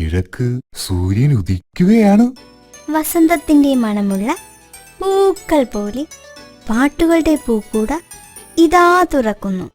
കിഴക്ക് സൂര്യൻ ഉദിക്കുകയാണ്. വസന്തത്തിന്റെ മണമുള്ള പൂക്കൾ പോലെ പാട്ടുകളുടെ പൂക്കൂട ഇതാ തുറക്കുന്നു.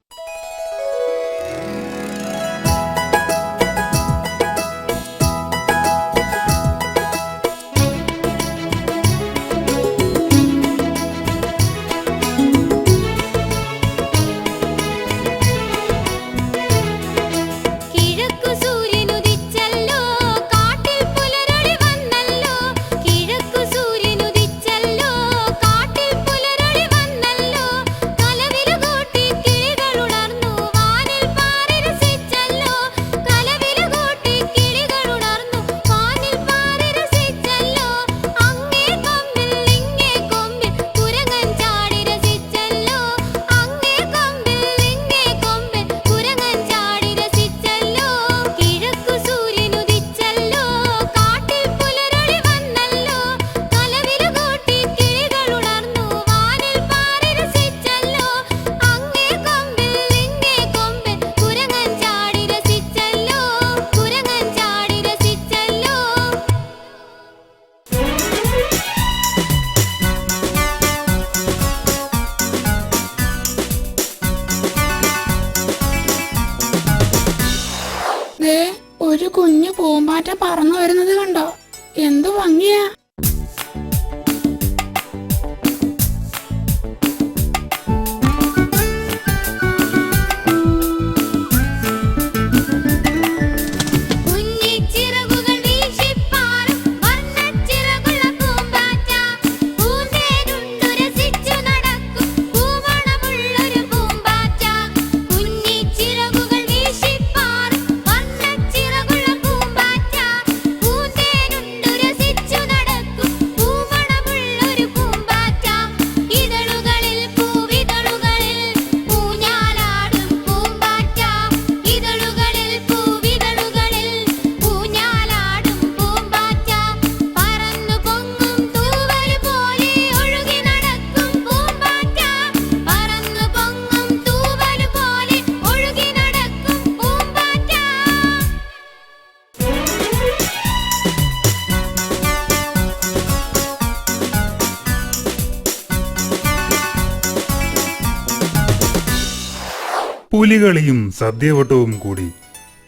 കൂലികളിയും സദ്യവട്ടവും കൂടി.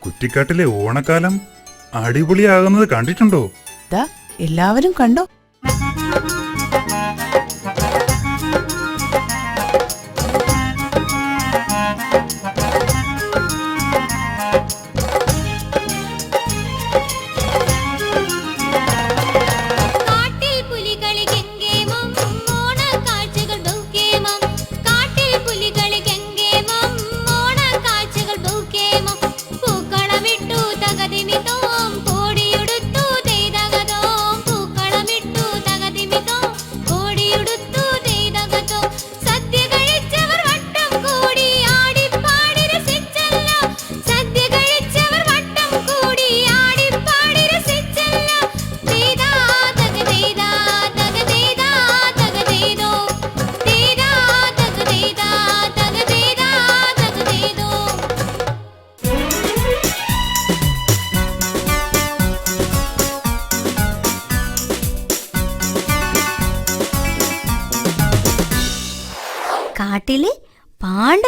കുറ്റിക്കാട്ടിലെ ഓണക്കാലം അടിപൊളിയാകുന്നത് കണ്ടിട്ടുണ്ടോ? എല്ലാവരും കണ്ടോ?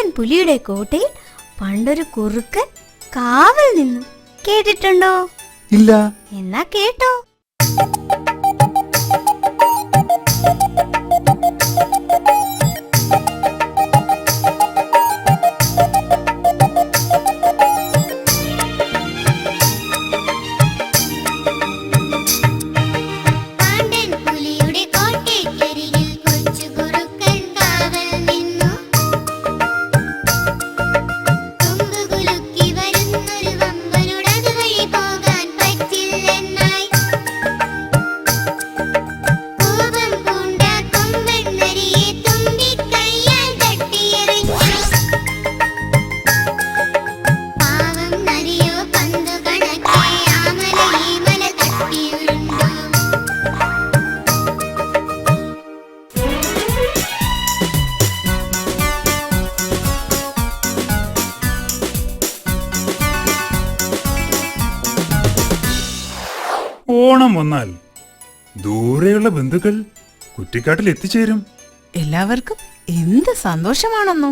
പുലിയുടെ കോട്ടയിൽ പണ്ടൊരു കുറുക്കൻ കാവൽ നിന്നു. കേട്ടിട്ടുണ്ടോ? ഇല്ല. എന്നാ കേട്ടോ. രോഗം വന്നാൽ ദൂരെയുള്ള ബന്ധുക്കൾ കുറ്റിക്കാട്ടിൽ എത്തിച്ചേരും. എല്ലാവർക്കും എന്ത് സന്തോഷമാണെന്നോ.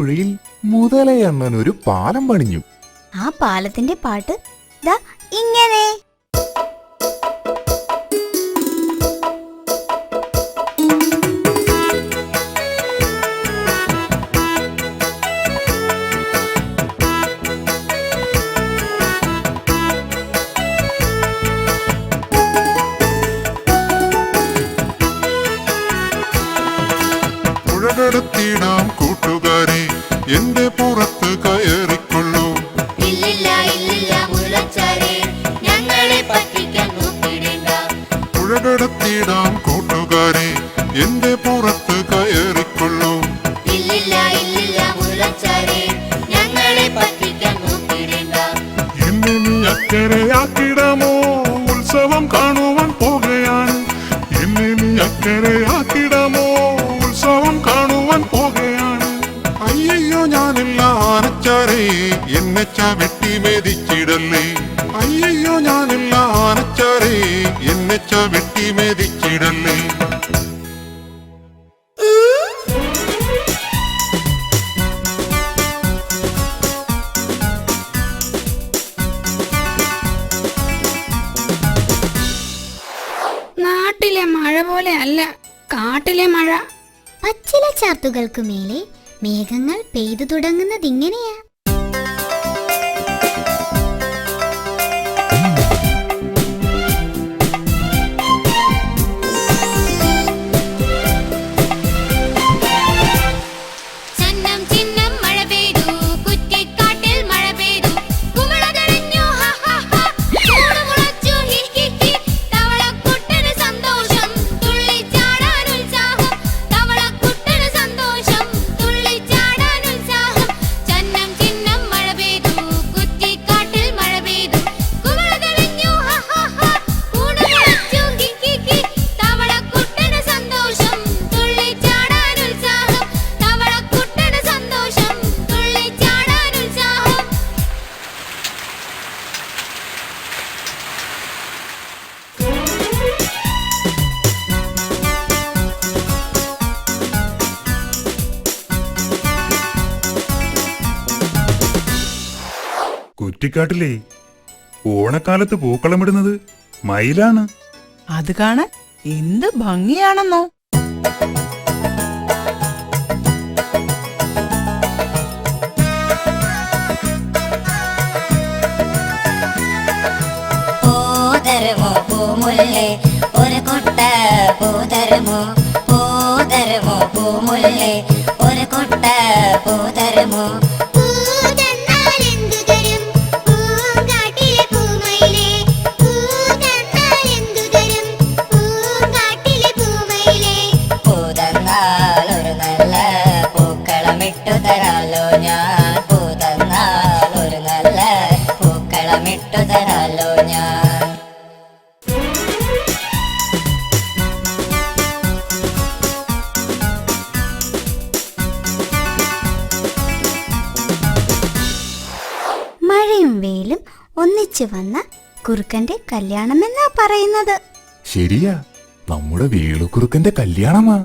പുഴയിൽ മുതലയണ്ണനൊരു പാലം പണിഞ്ഞു. ആ പാലത്തിന്റെ പാട്ട് ദാ ഇങ്ങനെ. കണ്ടെടുത്തിടാം കൂട്ടുകാരെ എന്റെ പോ ആനച്ച വെട്ടി മെതിച്ചിടല്ലേ? അയ്യോ ഞാനില്ല ആനച്ചാറേ എന്നെച്ച വെട്ടി മെതിച്ചിടല്ലേ? നാട്ടിലെ മഴ പോലെ അല്ല കാട്ടിലെ മഴ. പച്ചില ചാത്തുകൾക്ക് മേലെ മേഘങ്ങൾ പെയ്തു തുടങ്ങുന്നതിങ്ങനെയാ കുറ്റിക്കാട്ടിലേ ഓണക്കാലത്ത് പൂക്കളമിടുന്നത് മയിലാണ്. അത് കാണാൻ എന്ത് ഭംഗിയാണെന്നോ. പൂതരുമോ പൂമുല്ലേ ഒരു കൊട്ട പൂതരുമോ? പൂമുല്ലേ ഒരു ഞാൻ മഴയും വെയിലും ഒന്നിച്ചു വന്ന കുറുക്കന്റെ കല്യാണമെന്നാ പറയുന്നത്. ശരിയാ. നമ്മുടെ വേളുക്കുറുക്കന്റെ കല്യാണമാ.